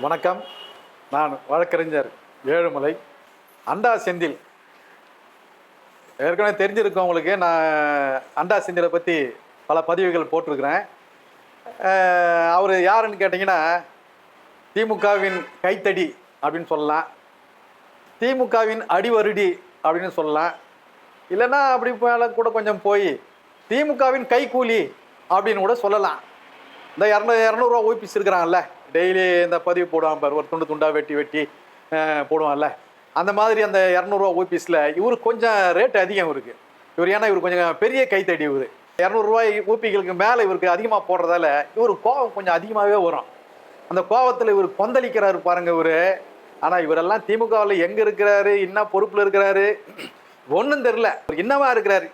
வணக்கம். நான் வழக்கறிஞர் ஏழுமலை. அண்டா செந்தில். ஏற்கனவே தெரிஞ்சிருக்கும் உங்களுக்கு நான் அண்டா செந்திலை பற்றி பல பதிவுகள் போட்டிருக்கிறேன். அவர் யாருன்னு கேட்டிங்கன்னா திமுகவின் கைத்தடி அப்படின்னு சொல்லலாம். திமுகவின் அடிவருடி அப்படின்னு சொல்லலாம். இல்லைன்னா அப்படி மேலே கூட கொஞ்சம் போய் திமுகவின் கைக்கூலி அப்படின்னு கூட சொல்லலாம். இந்த இரநூ இரநூறுவா ஓபிஸ் இருக்கிறான்ல டெய்லி இந்த பதிவு போடுவான் பாரு. ஒரு துண்டு துண்டாக வெட்டி வெட்டி போடுவான்ல. அந்த மாதிரி அந்த இரநூறுவா ஓபிஸில் இவர் கொஞ்சம் ரேட் அதிகம் இவருக்கு. இவர் ஏன்னா இவர் கொஞ்சம் பெரிய கைத்தடி இவர். இரநூறுவாய் ஊப்பிகளுக்கு மேலே இவருக்கு அதிகமாக போடுறதால இவர் கோவம் கொஞ்சம் அதிகமாகவே வரும். அந்த கோவத்தில் இவர் கொந்தளிக்கிறாரு பாருங்க இவர். ஆனால் இவரெல்லாம் திமுகவில் எங்கே இருக்கிறாரு? என்ன பொறுப்பில் இருக்கிறாரு? ஒன்றும் தெரில இவர் என்னவா இருக்கிறாரு?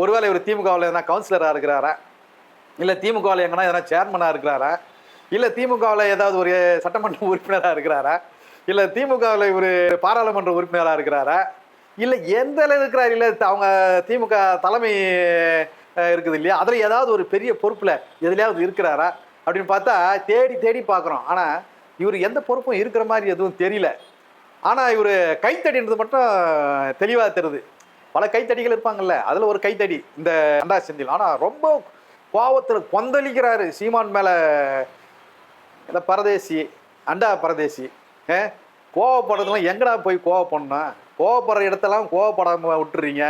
ஒருவேளை இவர் திமுகவில் எதனா கவுன்சிலராக இருக்கிறாரா? இல்லை திமுகவில் எங்கன்னா எதனா சேர்மனாக இருக்கிறாரா? இல்லை திமுகவில் ஏதாவது ஒரு சட்டமன்ற உறுப்பினராக இருக்கிறாரா? இல்லை திமுகவில் ஒரு பாராளுமன்ற உறுப்பினராக இருக்கிறாரா? இல்லை எந்த அளவு இருக்கிறார்? இல்லை அவங்க திமுக தலைமை இருக்குது இல்லையா? அதில் ஏதாவது ஒரு பெரிய பொறுப்பில் எதுலையாவது இருக்கிறாரா? அப்படின்னு பார்த்தா தேடி தேடி பார்க்குறோம். ஆனால் இவர் எந்த பொறுப்பும் இருக்கிற மாதிரி எதுவும் தெரியல. ஆனால் இவர் கைத்தடின்றது மட்டும் தெளிவாக தெரியுது. பல கைத்தடிகள் இருப்பாங்கல்ல அதில் ஒரு கைத்தடி இந்த அண்டா செந்தில். ஆனால் ரொம்ப கோவத்தில் கொந்தளிக்கிறாரு சீமான் மேலே இந்த பரதேசி அண்டா பரதேசி ஏ கோவப்படுறதுலாம் எங்கடா போய் கோவப்படணும் கோவப்படுற இடத்தெல்லாம் கோவப்படாமல் விட்டுறீங்க.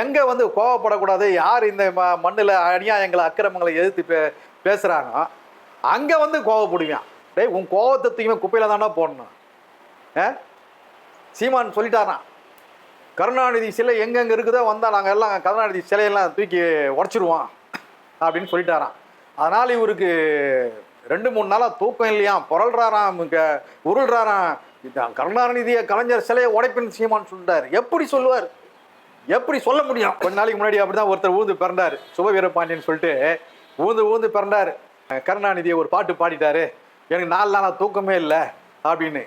எங்கே வந்து கோவப்படக்கூடாது? யார் இந்த ம மண்ணில் அநியாயங்களை அக்கிரமங்களை எதிர்த்து பே பேசுகிறாங்க அங்கே வந்து கோவப்படுவான் டேய் உன் கோவத்தை தூக்கி குப்பையில் தானே போடணும். ஏ சீமான் சொல்லிட்டாரான் கருணாநிதி சிலை எங்கெங்கே இருக்குதோ வந்தால் நாங்கள் எல்லாம் கருணாநிதி சிலையெல்லாம் தூக்கி உடச்சிருவோம் அப்படின்னு சொல்லிட்டாரான் அதனால் இவருக்கு ரெண்டு மூணு நாளாக தூக்கம் இல்லையா? புரள்றாராம் இங்கே உருள்றாராம். இதான் கருணாநிதியை கலைஞர் சிலையை உடைப்பின் சீமான்னு சொல்லிட்டார். எப்படி சொல்லுவார்? எப்படி சொல்ல முடியும்? கொஞ்ச நாளைக்கு முன்னாடி அப்படிதான் ஒருத்தர் ஊந்து பிறந்தார். சுப வீரபாண்டியன் சொல்லிட்டு ஊந்து ஊந்து பிறந்தார். கருணாநிதியை ஒரு பாட்டு பாடிட்டாரு. எனக்கு நாலு நாளாக தூக்கமே இல்லை அப்படின்னு.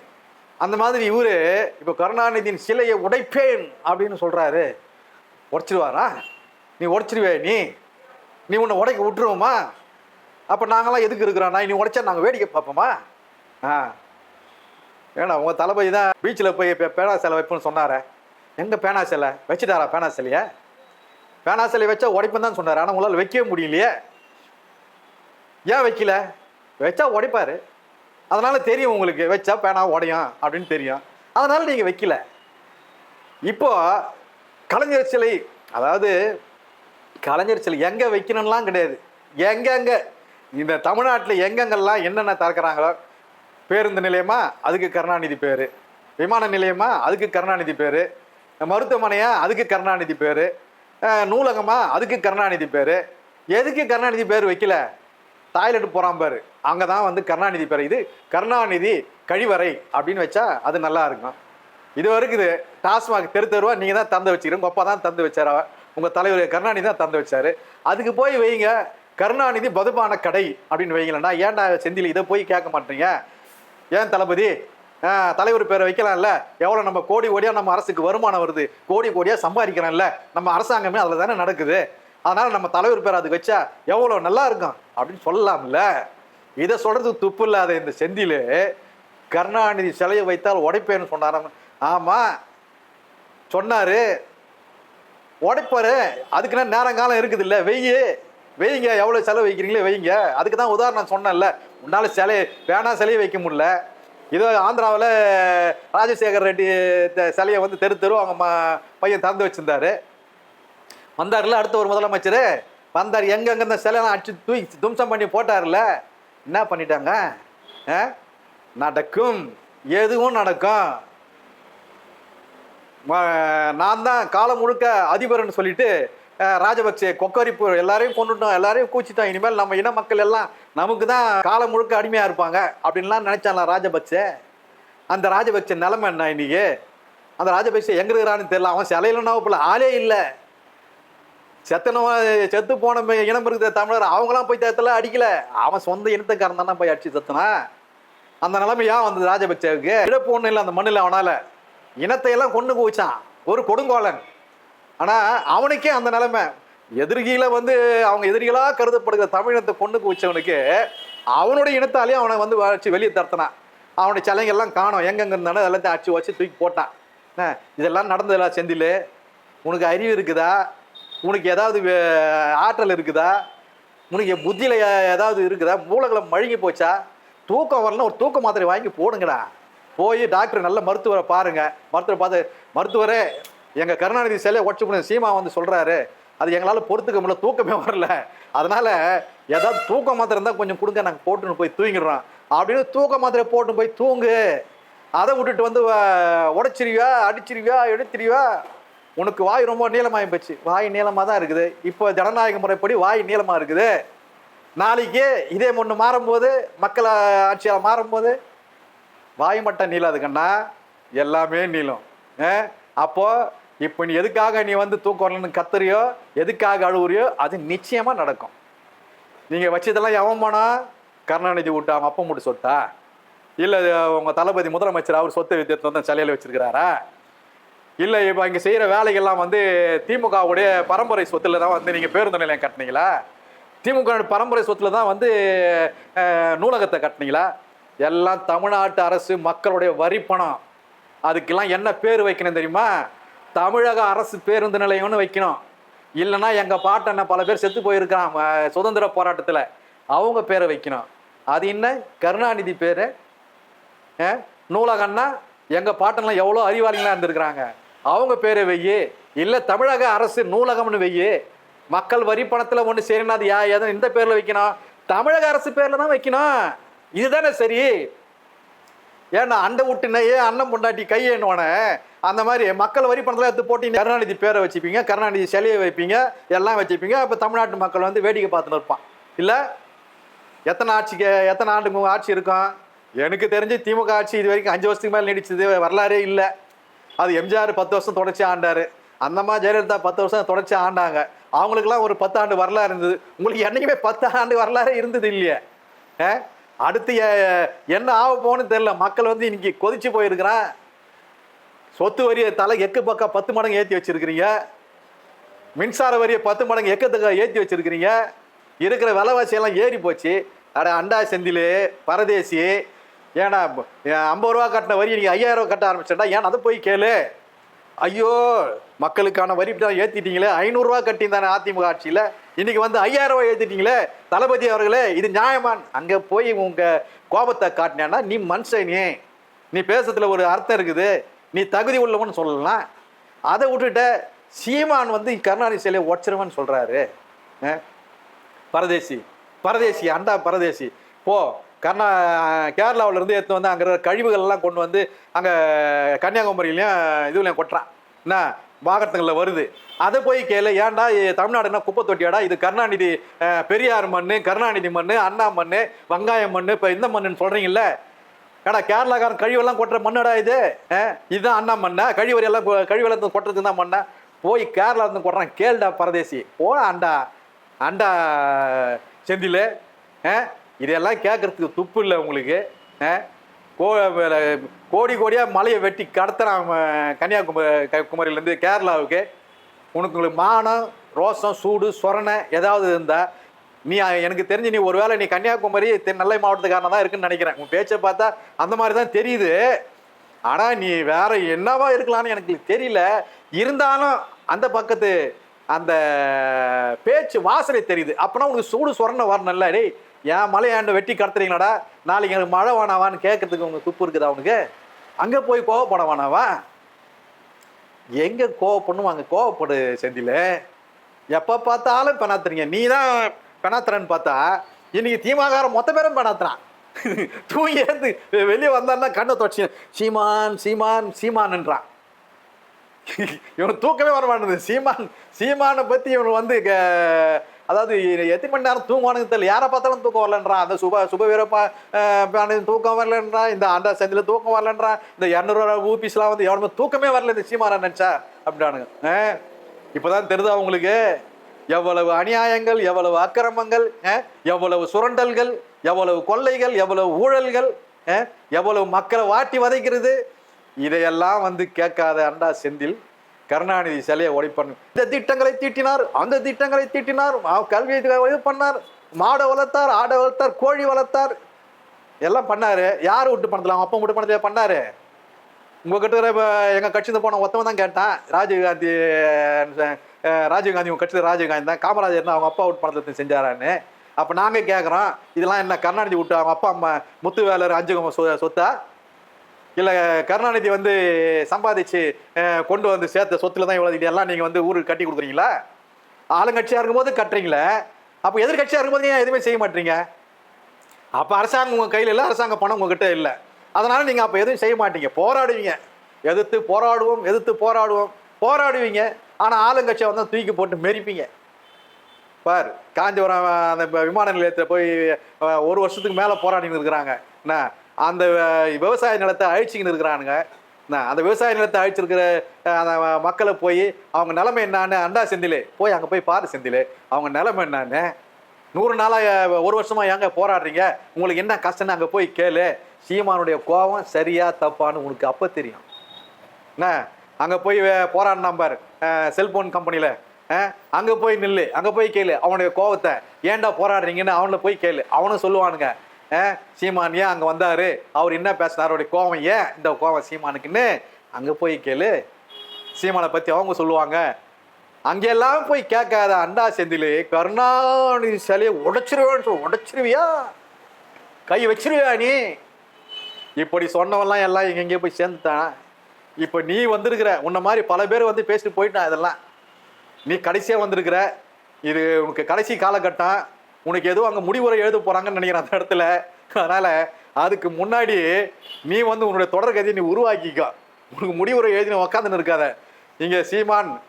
அந்த மாதிரி இவரு இப்போ கருணாநிதியின் சிலையை உடைப்பேன் அப்படின்னு சொல்கிறாரு உடச்சிடுவாரா நீ உடச்சிடுவே நீ. நீ உன்னை உடைக்க விட்டுருவோமா? அப்போ நாங்களாம் எதுக்கு இருக்கிறோம் நீ உடைச்சா நாங்கள் வேடிக்கை பார்ப்போமா? ஆ. ஏன்னா உங்கள் தளபதி தான் பீச்சில் போய் இப்போ பேனா சிலை வைப்போம்னு சொன்னார். எங்கே பேனா சிலை? வச்சுட்டாரா பேனா சிலையை? பேனா சிலை வச்சா உடைப்பேன் தான் சொன்னார். ஆனால் உங்களால் வைக்கவே முடியலையே. ஏன் வைக்கல? வச்சா உடைப்பார். அதனால் தெரியும் உங்களுக்கு வச்சா பேனா உடையும் அப்படின்னு தெரியும். அதனால் நீங்கள் வைக்கல. இப்போ கலைஞர் சிலை அதாவது கலைஞர் சிலை எங்கே வைக்கணும்லாம் கிடையாது. எங்கெங்கே இந்த தமிழ்நாட்டில் எங்கெங்கெல்லாம் என்னென்ன திறக்கிறாங்களோ பேருந்து நிலையமா அதுக்கு கருணாநிதி பேர். விமான நிலையமா அதுக்கு கருணாநிதி பேர். மருத்துவமனையா அதுக்கு கருணாநிதி பேர். நூலகமா அதுக்கு கருணாநிதி பேர். எதுக்கு கருணாநிதி பேர் வைக்கல? டாய்லெட் போகிறான் பாரு. அங்கே தான் வந்து கருணாநிதி பேர். இது கருணாநிதி கழிவறை அப்படின்னு வச்சா அது நல்லா இருக்கும். இது வரைக்கும் இது டாஸ்மாக் தெரு தெருவா நீங்கள் தான் தந்து வச்சுக்கிறீங்க. உங்கள் அப்பா தான் தந்து வச்சாரா. உங்கள் தலைவர் கருணாநிதி தான் தந்து வச்சார். அதுக்கு போய் வைங்க. கருணாநிதி பதுபான கடை அப்படின்னு வைங்களேன்டா. ஏன்டா செந்தில் இதை போய் கேட்க மாட்டீங்க? ஏன் தளபதி? தலைவர் பேரை வைக்கலாம்ல. எவ்வளோ நம்ம கோடி கோடியாக நம்ம அரசுக்கு வருமானம் வருது? கோடி கோடியாக சம்பாதிக்கிறோம்ல நம்ம அரசாங்கமே அதில் தானே நடக்குது. அதனால் நம்ம தலைவர் பேர் அதுக்கு வச்சா எவ்வளோ நல்லா இருக்கும்? அப்படின்னு சொல்லலாம்ல. இதை சொல்கிறதுக்கு துப்பு இல்லாத இந்த செந்தில் கருணாநிதி சிலையை வைத்தால் உடைப்பேன்னு சொன்னாராம். ஆமாம் சொன்னார். உடைப்பார். அதுக்குன்னா நேரங்காலம் இருக்குது இல்லை வெய்யி. வைங்க எவ்வளோ செலவு வைக்கிறீங்களோ வைங்க. அதுக்கு தான் உதாரணம் சொன்னேன்ல. உன்னால் சிலை வேணா சிலையை வைக்க முடியல. இதோ ஆந்திராவில் ராஜசேகர் ரெட்டி த- சிலையை வந்து தெரு தெரு அவங்க ம- பையன் திறந்து வச்சிருந்தாரு. வந்தார்ல அடுத்த ஒரு முதலமைச்சர். வந்தார் எங்கெங்க இந்த சிலையெல்லாம் அடிச்சு தூக்கி தும்சம் பண்ணி போட்டார்ல. என்ன பண்ணிட்டாங்க? ஆ? நடக்கும். எதுவும் நடக்கும். நான் தான் காலம் முழுக்க அதிபர்னு சொல்லிட்டு ராஜபக்சே கொக்கரிப்பு எல்லாரையும் கொண்டுட்டோம் எல்லாரையும் கூச்சிட்டோம். இனிமேல் நம்ம இன மக்கள் எல்லாம் நமக்கு தான் காலம் முழுக்க அடிமையாக இருப்பாங்க அப்படின்லாம் நினைச்சான்ல ராஜபக்சே? அந்த ராஜபக்சே நிலைமை என்ன இன்னைக்கு? அந்த ராஜபக்சே எங்க இருக்கிறான்னு தெரியல. அவன் சிலையில நவப்பில் ஆளே இல்லை. செத்தனவ செத்து போன இனம் இருக்குது தமிழர் அவங்களாம் போய் தேத்தல அடிக்கல. அவன் சொந்த இனத்துக்காரன் தானே போய் அடிச்சு செத்தனா? அந்த நிலைமையா வந்தது ராஜபக்சேவுக்கு? இழப்பு ஒன்றும் இல்லை அந்த மண்ணில் அவனால. இனத்தையெல்லாம் கொண்டு குவிச்சான். ஒரு கொடுங்கோலன். ஆனா அவனுக்கே அந்த நிலைமை. எதிரிகளை வந்து அவங்க எதிரிகளா கருதப்படுகிற தமிழினத்தை கொண்டு வச்சவனுக்கு அவனுடைய இனத்தாலேயே அவனை வந்து வச்சு வெளியே தரத்தினான் அவனுடைய சிலைங்கெல்லாம் காணோம். எங்கெங்க இருந்தாலும் எல்லாத்தையும் அடிச்சு வச்சு தூக்கி போட்டான். இதெல்லாம் நடந்ததெல்லாம் செந்தில்? உனக்கு அறிவு இருக்குதா? உனக்கு ஏதாவது வே- ஆற்றல் இருக்குதா? உனக்கு புத்தியில் ஏதாவது இருக்குதா? மூளைகளை மழுங்கி போச்சா? தூக்கம் வரலன்னா ஒரு தூக்க மாத்திரை வாங்கி போடுங்கடா. போய் டாக்டர் நல்ல மருத்துவரை பாருங்கள் மருத்துவரை பார்த்து மருத்துவரே எங்கள் கருணாநிதி சிலை உடச்சு பண்ண சீமா வந்து சொல்கிறாரு அது எங்களால் பொறுத்துக்க முடியல தூக்கமே வரல. அதனால் ஏதாவது தூக்க மாத்திரை இருந்தால் கொஞ்சம் கொடுங்க நாங்கள் போட்டுன்னு போய் தூங்கிடுறோம். அப்படின்னு தூக்க மாத்திரை போட்டு போய் தூங்கு. அதை விட்டுட்டு வந்து உடைச்சிருவியா அடிச்சிருவியா எடுத்துருவியா? உனக்கு வாய் ரொம்ப நீளமாகி போச்சு. வாய் நீளமாக தான் இருக்குது. இப்போ ஜனநாயக முறைப்படி வாய் நீளமாக இருக்குது. நாளைக்கு இதே ஒன்று மாறும்போது மக்கள் ஆட்சியால் மாறும்போது வாய் மட்டும் நீளாதுக்கண்ணா எல்லாமே நீளும். ஆ? இப்போ நீ எதுக்காக நீ வந்து தூக்கம் வரலன்னு கத்துறியோ எதுக்காக அழுவுறியோ அது நிச்சயமாக நடக்கும். நீங்கள் வச்சதெல்லாம் எவன் போனா கருணாநிதி விட்டு அவங்க அப்பம் மூட்டு சொத்தா இல்லை உங்கள் தளபதி முதலமைச்சர் அவர் சொத்து வித்தியத்தை வந்து சிலையில வச்சிருக்கிறாரா? இல்லை இப்போ இங்கே செய்கிற வேலைகள்லாம் வந்து திமுகவுடைய பரம்பரை சொத்துல தான் வந்து நீங்கள் பேருந்து நிலையம் கட்டினீங்களா? திமுக பரம்பரை சொத்தில் தான் வந்து நூலகத்தை கட்டினீங்களா? எல்லாம் தமிழ்நாட்டு அரசு மக்களுடைய வரி பணம் அதுக்கெல்லாம் என்ன பேர் வைக்கணும் தெரியுமா? தமிழக அரசு பேருந்து நிலையம்னு வைக்கணும். இல்லைன்னா எங்கள் பாட்டனை பல பேர் செத்து போயிருக்கிறான் சுதந்திர போராட்டத்தில். அவங்க பேரை வைக்கணும். அது என்ன? கருணாநிதி பேர். அஹ், எங்கள் பாட்டனில் எவ்வளோ அறிவாளிகளாக இருந்திருக்கிறாங்க. அவங்க பேரை வெய்யி இல்லை தமிழக அரசு நூலகம்னு வெய்யி மக்கள் வரி பணத்தில் ஒன்று சரினா அது யா எதுவும் இந்த பேரில் வைக்கணும். தமிழக அரசு பேரில் தான் வைக்கணும். இதுதானே சரி. ஏன்னா அண்டை விட்டுனையே அண்ணன் பொண்டாட்டி கையேன்னு அந்த மாதிரி மக்கள் வரி பணத்தில் எடுத்து போட்டி கருணாநிதி பேரை வச்சுப்பீங்க கருணாநிதி சிலையை வைப்பீங்க எல்லாம் வச்சுப்பீங்க. அப்போ தமிழ்நாட்டு மக்கள் வந்து வேடிக்கை பார்த்துன்னு இருப்பான். இல்லை? எத்தனை ஆட்சிக்கு எத்தனை ஆண்டு ஆட்சி இருக்கும்? எனக்கு தெரிஞ்சு திமுக ஆட்சி இது வரைக்கும் அஞ்சு வருஷத்துக்கு மேலே நீடிச்சது வரலாறே இல்லை. அது எம்ஜிஆர் பத்து வருஷம் தொடர்ச்சி ஆண்டார். அந்தம்மா ஜெயலலிதா பத்து வருஷம் தொடர்ச்சி ஆண்டாங்க. அவங்களுக்குலாம் ஒரு பத்து ஆண்டு வரலாறு இருந்தது. உங்களுக்கு என்னைக்குமே பத்து ஆண்டு வரலாறே இருந்தது இல்லையே. ஆ? அடுத்து என்ன ஆக போகணும்னு தெரில மக்கள் வந்து இன்னைக்கு கொதிச்சு போயிருக்கிறேன் சொத்து வரியை தலை எக்கு பக்கம் பத்து மடங்கு ஏற்றி வச்சுருக்கிறீங்க. மின்சார வரியை பத்து மடங்கு எக்கத்துக்கு ஏற்றி வச்சிருக்கிறீங்க. இருக்கிற விலைவாசியெல்லாம் ஏறி போச்சு. அட அண்டா செந்தில் பரதேசி ஏன்னா ஐம்பது ரூபா கட்டின வரி நீங்கள் ஐயாயிரம் ரூபா கட்ட ஆரம்பிச்சேன்டா ஏன்? அதை போய் கேளு. ஐயோ மக்களுக்கான வரி தான் ஏற்றிட்டீங்களே ஐநூறுரூவா கட்டியிருந்தானே அதிமுக ஆட்சியில் இன்னைக்கு வந்து ஐயாயிரம் ரூபாய் ஏற்றிட்டீங்களே தளபதி அவர்களே இது நியாயமான். அங்கே போய் உங்கள் கோபத்தை காட்டினேன்னா நீ மனுஷனே நீ. பேசுறதுல ஒரு அர்த்தம் இருக்குது. நீ தகுதி உள்ளவன்னு சொல்லலாம். அதை விட்டுட்ட சீமான் வந்து கருணாநிதி சிலையை உடச்சிருவன்னு சொல்கிறாரு பரதேசி. பரதேசி அண்டா பரதேசி. போ. கர்நா கேரளாவிலேருந்து எடுத்து வந்து அங்கே இருக்கிற கழிவுகள் எல்லாம் கொண்டு வந்து அங்கே கன்னியாகுமரியிலையும் இதுலையும் கொட்டுறான். என்ன? வாகனங்களில் வருது. அதை போய் கேளு. ஏன்டா இது தமிழ்நாடு என்ன குப்பை தொட்டியாடா? இது கருணாநிதி பெரியார் மண் கருணாநிதி மண் அண்ணா மண் வெங்காயம் மண் இப்போ இந்த மண்ணுன்னு சொல்கிறீங்கல்ல ஏடா கேரளாக்காரன் கழிவெல்லாம் கொட்டுற மண்ணடா இது? இதுதான் அண்ணா மண்ணா? கழிவறை எல்லாம் கழிவெல்லாம் கொட்டுறதுக்கு தான் மண்ணா? போய் கேரளா இருந்து கொட்டுறான். கேள்டா பரதேசி. போடா அண்டா அண்டா செந்தில். இதெல்லாம் கேட்கறதுக்கு துப்பு இல்லை உங்களுக்கு. கோ கோடி கோடியாக மலையை வெட்டி கடத்துறான் கன்னியாகுமரி க- குமரியிலேருந்து கேரளாவுக்கு. உனக்கு உங்களுக்கு மானம் ரோசம் சூடு சொரணை ஏதாவது இருந்தால் நீ எனக்கு தெரிஞ்சு நீ ஒருவேளை நீ கன்னியாகுமரி தென் நெல்லை மாவட்டத்துக்காரன தான் இருக்குன்னு நினைக்கிறேன். உன் பேச்சை பார்த்தா அந்த மாதிரி தான் தெரியுது. ஆனால் நீ வேற என்னவா இருக்கலாம்னு எனக்கு தெரியல. இருந்தாலும் அந்த பக்கத்து அந்த பேச்சு வாசனை தெரியுது. அப்போனா உனக்கு சூடு சொரணை வரணும்ல டேய். என் மலையாண்டு வெட்டி கடத்துறீங்களாடா? நாளைக்கு எனக்கு மழை வேணாவான்னு கேட்கறதுக்கு உங்க துப்பு இருக்குதா அவனுக்கு அங்கே போய் கோவப்பட வேணாவா எங்கே கோவப்படணும் அங்கே கோவப்படு செந்தில். எப்போ பார்த்தாலும் பெணாத்துறீங்க. நீ தான் பெணாத்துறன்னு பார்த்தா இன்னைக்கு தீமாகாரம் மொத்த பேரும் பெணாத்துறான். தூங்கி ஏந்து வெளியே வந்தான்னா கண்ணை தொடச்சி சீமான் சீமான் சீமான்ன்றான் இவன் தூக்கமே வர மாட்டேங்குது. சீமான் சீமானை பற்றி இவன் வந்து க- அதாவது எத்தனை மணி நேரம் தூங்குவானுங்க தெரியல. யாரை பார்த்தாலும் தூக்கம் வரலன்றான் அந்த சுப சுப வீரப்பா தூக்கம் வரலன்றான் இந்த ஆண்டா செந்தில தூக்கம் வரலன்றான் இந்த இரநூறுவா ஊபிஸ்லாம் வந்து எவனுமே தூக்கமே வரல இந்த சீமானை நினைச்சா. அப்படின்னுங்க ஆஹ் இப்பதான் தெரியுதா அவங்களுக்கு எவ்வளவு அநியாயங்கள் எவ்வளவு அக்கிரமங்கள் எவ்வளவு சுரண்டல்கள் எவ்வளவு கொள்ளைகள் எவ்வளவு ஊழல்கள் எவ்வளவு மக்களை வாட்டி வதைக்கிறது? இதையெல்லாம் வந்து கேட்காத அண்டா செந்தில் கருணாநிதி சிலையை ஒழிப்பன் இந்த திட்டங்களை தீட்டினார் அந்த திட்டங்களை தீட்டினார் கல்வியை இது பண்ணார் மாடை வளர்த்தார் ஆடை வளர்த்தார் கோழி வளர்த்தார். எல்லாம் பண்ணார். யார் விட்டு பண்ணலாம் அவங்க அப்பா விட்டு பண்ணதே பண்ணார். உங்ககிட்ட இப்போ எங்கள் கட்சியில் போன ஒருத்தவன் தான் கேட்டான். ராஜீவ்காந்தி ராஜீவ்காந்தி உங்கள் கட்சியில் ராஜீவ்காந்தி தான். காமராஜர் அவங்க அப்பா விட்டு பணத்தை செஞ்சாரான்னு. அப்போ நாங்கள் கேட்குறோம் இதெல்லாம் என்ன கருணாநிதி விட்டு அவங்க அப்பா அம்மா முத்து வேலர் அஞ்சு சொ- சொத்தா? இல்லை கருணாநிதி வந்து சம்பாதிச்சு கொண்டு வந்து சேர்த்த சொத்துல தான் இவ்வளோ இதெல்லாம் நீங்கள் வந்து ஊருக்கு கட்டி கொடுக்குறீங்களா? ஆளுங்கட்சியாக இருக்கும்போது கட்டுறீங்களே? அப்போ எதிர்கட்சியாக இருக்கும்போது ஏன் எதுவுமே செய்ய மாட்டீங்க? அப்போ அரசாங்கம் உங்கள் கையில் இல்லை அரசாங்க பணம் உங்ககிட்ட இல்லை. அதனால் நீங்கள் அப்போ எதுவும் செய்ய மாட்டீங்க. போராடுவீங்க. எதிர்த்து போராடுவோம் எதிர்த்து போராடுவோம். போராடுவீங்க. ஆனால் ஆளுங்கட்சியை வந்து தூக்கி போட்டு மெரிப்பீங்க. பார் காஞ்சிபுரம் அந்த விமான நிலையத்தில் போய் ஒரு வருஷத்துக்கு மேலே போராடின்னு இருக்கிறாங்க. என்ன? அந்த விவசாய நிலத்தை அழிச்சிக்கின்னு இருக்கிறானுங்க. அந்த விவசாய நிலத்தை அழிச்சிருக்கிற அந்த மக்களை போய் அவங்க நிலைமை என்னான்னு அண்டா செந்திலே போய் அங்கே போய் பாரு செந்திலே அவங்க நிலைமை என்னான்னு? நூறு நாளாக ஒரு வருஷமா ஏங்க போராடுறீங்க? உங்களுக்கு என்ன கஷ்டம்னு அங்கே போய் கேளு. சீமானுடைய கோபம் சரியா தப்பான்னு உனக்கு அப்போ தெரியும். என்ன? அங்கே போய் வே- நம்பர் செல்ஃபோன் செல்போன் கம்பெனியில் அங்கே போய் நில்லு அங்கே போய் கேளு அவனுடைய கோவத்தை ஏன்டா போராடுறீங்கன்னு அவனை போய் கேளு அவனும் சொல்லுவானுங்க. சீமான் ஏன் அங்கே வந்தார்? அவர் என்ன பேசினார்? அவருடைய கோவம் ஏன் இந்த கோவம் சீமானுக்குன்னு? அங்கே போய் கேளு. சீமானை பற்றி அவங்க சொல்லுவாங்க. அங்கெல்லாம் போய் கேட்காத அண்டா செந்திலே கருணாநிதி சிலையை உடைச்சிருவேன்னு சொல் உடைச்சிருவியா? கை வச்சிருவியா நீ? இப்படி சொன்னவெல்லாம் எல்லாம் எங்கெங்கேயோ போய் சேர்ந்துட்டான். இப்போ நீ வந்திருக்கிற உன்ன மாதிரி பல பேர் வந்து பேசிட்டு போயிட்டான் இதெல்லாம். நீ கடைசியாக வந்திருக்கிற. இது உனக்கு கடைசி காலகட்டம். உனக்கு எதுவும் அங்கே முடிவுரை எழுத போகிறாங்கன்னு நினைக்கிறேன் அந்த இடத்துல. அதனால் அதுக்கு முன்னாடி நீ வந்து உன்னுடைய தொடர்கதையை நீ உருவாக்கிக்கோ. உனக்கு முடிவுரை எழுதி உக்காந்துன்னு இருக்காத. இங்கே சீமான்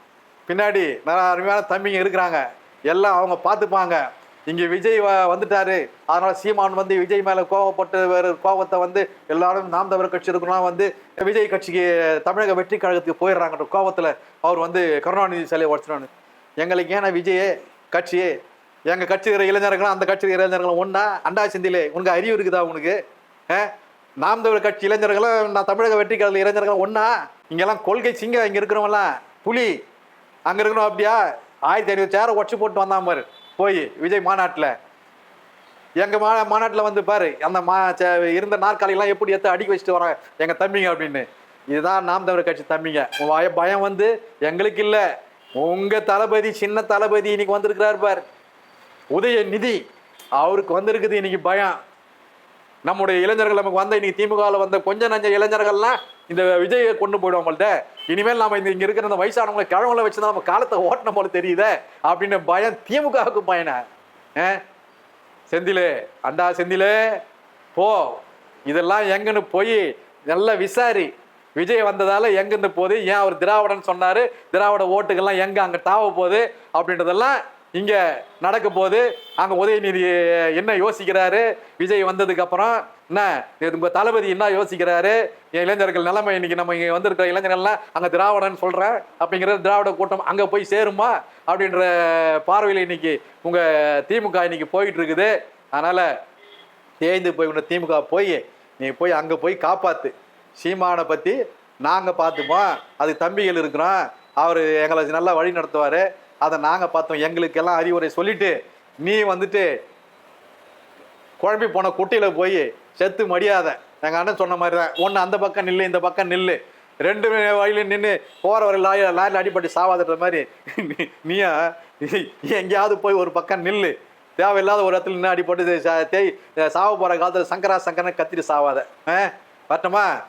பின்னாடி நிறைய அருமையான தம்பிங்க இருக்கிறாங்க. எல்லாம் அவங்க பார்த்துப்பாங்க. இங்கே விஜய் வ- வந்துட்டாரு. அதனால் சீமான் வந்து விஜய் மேலே கோவப்பட்டு வேறு கோவத்தை வந்து எல்லாரும் நாம் தமிழர் கட்சி இருக்கணும் வந்து விஜய் கட்சிக்கு தமிழக வெற்றி கழகத்துக்கு போயிடுறாங்கன்ற கோவத்தில் அவர் வந்து கருணாநிதி சிலையை உடச்சினான்னு எங்களுக்கு ஏன்னா விஜயே கட்சியே எங்கள் கட்சிக்கிற இளைஞர்களும் அந்த கட்சிக்கிற இளைஞர்களும் ஒன்றா அண்டா சிந்திலே உனக்கு அறிவு இருக்குதா உனக்கு? ஆ? நாம் தமிழர் கட்சி இளைஞர்களும் நான் தமிழக வெற்றி கழக இளைஞர்களும் ஒன்றா இங்கெல்லாம் கொள்கை சிங்க இங்கே இருக்கிறவங்களாம் புலி. அங்கே இருக்கணும் அப்படியா? ஆயிரத்தி ஐநூறு சேரை உடச்சி போட்டு வந்தான் பாரு. போய் விஜய் மாநாட்டில். எங்கள் மா மாநாட்டில் வந்து பாரு அந்த மா இருந்த நாற்காலிகெல்லாம் எப்படி எடுத்து அடிக்க வச்சுட்டு வராங்க? எங்கள் தம்பிங்க அப்படின்னு. இதுதான் நாம் தமிழர் கட்சி தம்பிங்க. உன் பய- பயம் வந்து எங்களுக்கு இல்லை. உங்கள் தளபதி சின்ன தளபதி இன்னைக்கு வந்திருக்கிறார் பார். உதயநிதி அவருக்கு வந்திருக்குது இன்னைக்கு பயம். நம்முடைய இளைஞர்கள் நமக்கு வந்த இன்னைக்கு திமுகவில் வந்த கொஞ்சம் நஞ்ச இளைஞர்கள்லாம் இந்த விஜயை கொண்டு போயிடுவோம் இனிமேல் நம்ம இந்த இங்க இருக்கிற இந்த வயசானவங்களை கிழவங்களை வச்சு நம்ம காலத்தை ஓட்டின போல தெரியுதே அப்படின்னு பயம் திமுகவுக்கு பயன செந்திலே அண்டா செந்திலே போ. இதெல்லாம் எங்கன்னு போய் நல்லா விசாரி. விஜய் வந்ததால எங்கேருந்து போகுது? ஏன் அவர் திராவிடன் சொன்னார்? திராவிட ஓட்டுகள்லாம் எங்கே? அங்கே தாவ போகுது? அப்படின்றதெல்லாம் இங்கே நடக்க போது அங்கே உதயநிதி என்ன யோசிக்கிறாரு? விஜய் வந்ததுக்கு அப்புறம் என்ன உங்கள் தளபதி என்ன யோசிக்கிறாரு? என் இளைஞர்கள் நிலைமை இன்னைக்கு நம்ம இங்கே வந்திருக்கிற இளைஞர்கள்லாம் அங்கே திராவிடன் சொல்கிறேன் அப்படிங்கிறது திராவிட கூட்டம் அங்கே போய் சேருமா? அப்படின்ற பார்வையில் இன்னைக்கு உங்கள் திமுக இன்னைக்கு போயிட்டு இருக்குது அதனால் தேய்ந்து போய் உன்னை திமுக போய் நீ போய் அங்கே போய் காப்பாற்று சீமானை பற்றி நாங்கள் பார்த்துப்போம். அது தம்பிகள் இருக்கிறோம் அவர் எங்களை நல்லா வழி நடத்துவார். அதை நாங்கள் பார்த்தோம். எங்களுக்கெல்லாம் அறிவுரை சொல்லிட்டு நீ வந்துட்டு குழம்பி போன குட்டையில் போய் செத்து மடியாத. எங்கள் அண்ணன் சொன்ன மாதிரி தான் ஒன்று அந்த பக்கம் நில்லு இந்த பக்கம் நில்லு. ரெண்டு வழியில நின்று போகிற ஒரு லாரி லாரியில் அடிப்பட்டு சாவாதுன்ற மாதிரி நீயா? எங்கேயாவது போய் ஒரு பக்கம் நில்லு. தேவையில்லாத ஒரு இடத்துல நின்று அடிப்பட்டு தேய் சாவ போகிற காலத்தில் சங்கரா சங்கரனை கத்திட்டு சாவாத. ஆ? வரட்டுமா?